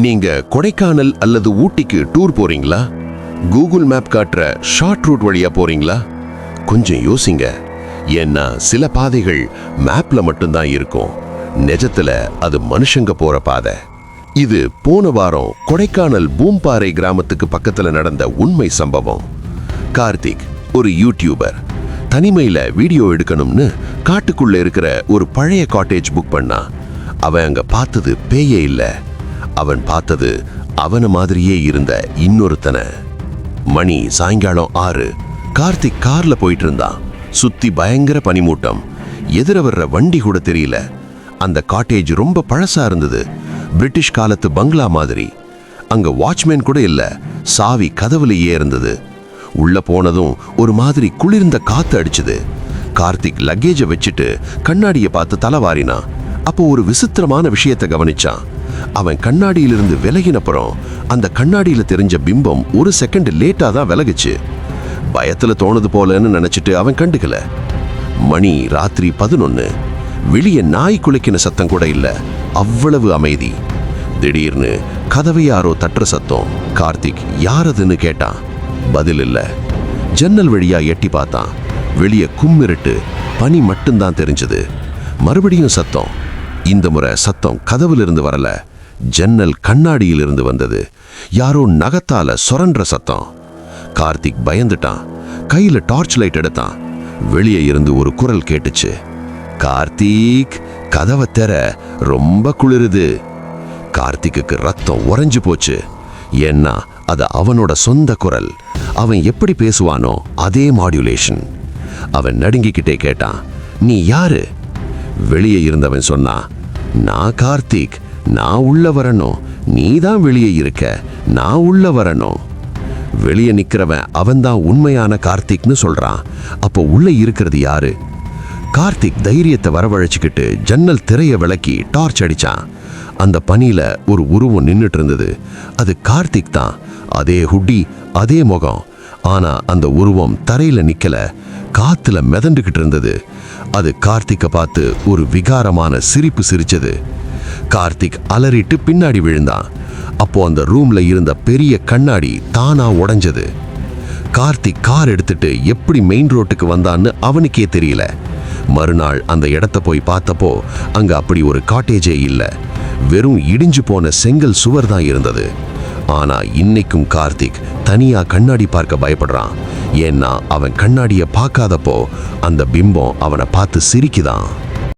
நீங்க கொடைக்கானல் அல்லது ஊட்டிக்கு டூர் போறீங்களா? கூகுள் மேப் காட்டுற ஷார்ட் ரூட் வழியா போறீங்களா? கொஞ்சம் யோசிங்க. ஏன்னா சில பாதைகள் மேப்ல மட்டும்தான் இருக்கும். நிஜத்துல அது மனுஷங்க போற பாதை. இது போன வாரம் கொடைக்கானல் பூம்பாறை கிராமத்துக்கு பக்கத்துல நடந்த உண்மை சம்பவம். கார்த்திக் ஒரு யூடியூபர் தனிமையில வீடியோ எடுக்கணும்னு காட்டுக்குள்ள இருக்கிற ஒரு பழைய காட்டேஜ் புக் பண்ணா அவன் அங்க பார்த்தது பேயே இல்ல. அவன் பார்த்தது அவன மாதிரியே இருந்த இன்னொருத்தனை. மணி சாயங்காலம் ஆறு கார்த்திக் கார்ல போயிட்டு இருந்தான் சுத்தி பயங்கர பனிமூட்டம். எதிர வர்ற வண்டி கூட தெரியல. அந்த காட்டேஜ் ரொம்ப பழசா இருந்தது. பிரிட்டிஷ் காலத்து பங்களா மாதிரி. அங்க வாட்ச்மேன் கூட இல்ல. சாவி கதவுலயே இருந்தது. உள்ள போனதும் ஒரு மாதிரி குளிர்ந்த காத்து அடிச்சுது. கார்த்திக் லக்கேஜை வச்சுட்டு கண்ணாடியை பார்த்து தலைவாரினான் அப்போ ஒரு விசித்திரமான விஷயத்தை கவனிச்சான். அவன் கண்ணாடியிலிருந்து விலகினப்புறம் அந்த கண்ணாடியில தெரிஞ்ச பிம்பம் ஒரு செகண்ட் லேட்டா தான் விலகுச்சு. பயத்துல தோணுது போலன்னு நினச்சிட்டு அவன் கண்டுக்கல. மணி ராத்திரி பதினொன்னு. வெளிய நாய் குலைக்கின சத்தம் கூட இல்ல. அவ்வளவு அமைதி. திடீர்னு கதவை யாரோ தட்டுற சத்தம். கார்த்திக் யாரதுன்னு கேட்டான். பதில் இல்ல. ஜன்னல் வழியா எட்டி பார்த்தான். வெளிய கும்மிருட்டு பனி மட்டும்தான் தெரிஞ்சது. மறுபடியும் சத்தம். இந்த முறை சத்தம் கதவிலிருந்து வரல. ஜன்னல் கண்ணாடியிலிருந்து வந்தது. யாரோ நகத்தால சொரன்ற சத்தம். கார்த்திக் பயந்துட்டான். கையில டார்ச் லைட் எடுத்தான். வெளியே இருந்து ஒரு குரல் கேட்டுச்சு. கார்த்திக் கதவை தெர ரொம்ப குளிருது. கார்த்திக்குக்கு ரத்தம் உறைஞ்சு போச்சு. ஏன்னா அது அவனோட சொந்த குரல். அவன் எப்படி பேசுவானோ அதே மாடுலேஷன் அவன் நடுங்கிக்கிட்டே கேட்டான். நீ யாரு? வெளியே இருந்தவன் சொன்னான். நான் கார்த்திக். நான் உள்ள வரணும் நீ தான் வெளியே இருக்க. நான் உள்ள வரணும் வெளியே நிக்கிறவன் அவன்தான் உண்மையான கார்த்திக்னு சொல்றான். அப்போ உள்ள இருக்கிறது யாரு? கார்த்திக் தைரியத்தை வரவழைச்சிக்கிட்டு ஜன்னல் திரைய விளக்கி டார்ச் அடிச்சான். அந்த பனியில ஒரு உருவம் நின்னுட்டு இருந்தது. அது கார்த்திக் தான். அதே ஹுட்டி அதே முகம். ஆனா அந்த உருவம் தரையில நிக்கல. காத்துல மிதண்டுகிட்டு இருந்தது. அது கார்த்திக்கை பார்த்து ஒரு விகாரமான சிரிப்பு சிரிச்சது. கார்த்திக் அலறிட்டு பின்னாடி விழுந்தான். அப்போ அந்த ரூம்ல இருந்த பெரிய கண்ணாடி தானா உடைஞ்சது. கார்த்திக் கார் எடுத்துட்டு எப்படி மெயின் ரோட்டுக்கு வந்தான்னு அவனுக்கே தெரியல. மறுநாள் அந்த இடத்த போய் பார்த்தப்போ அங்க அப்படி ஒரு காட்டேஜே இல்ல. வெறும் இடிஞ்சு போன செங்கல் சுவர் தான் இருந்தது. ஆனா இன்னைக்கும் கார்த்திக் தனியா கண்ணாடி பார்க்க பயப்படுறான். ஏன்னா அவன் கண்ணாடிய பார்க்காதப்போ அந்த பிம்பம் அவனை பார்த்து சிரிக்குதான்.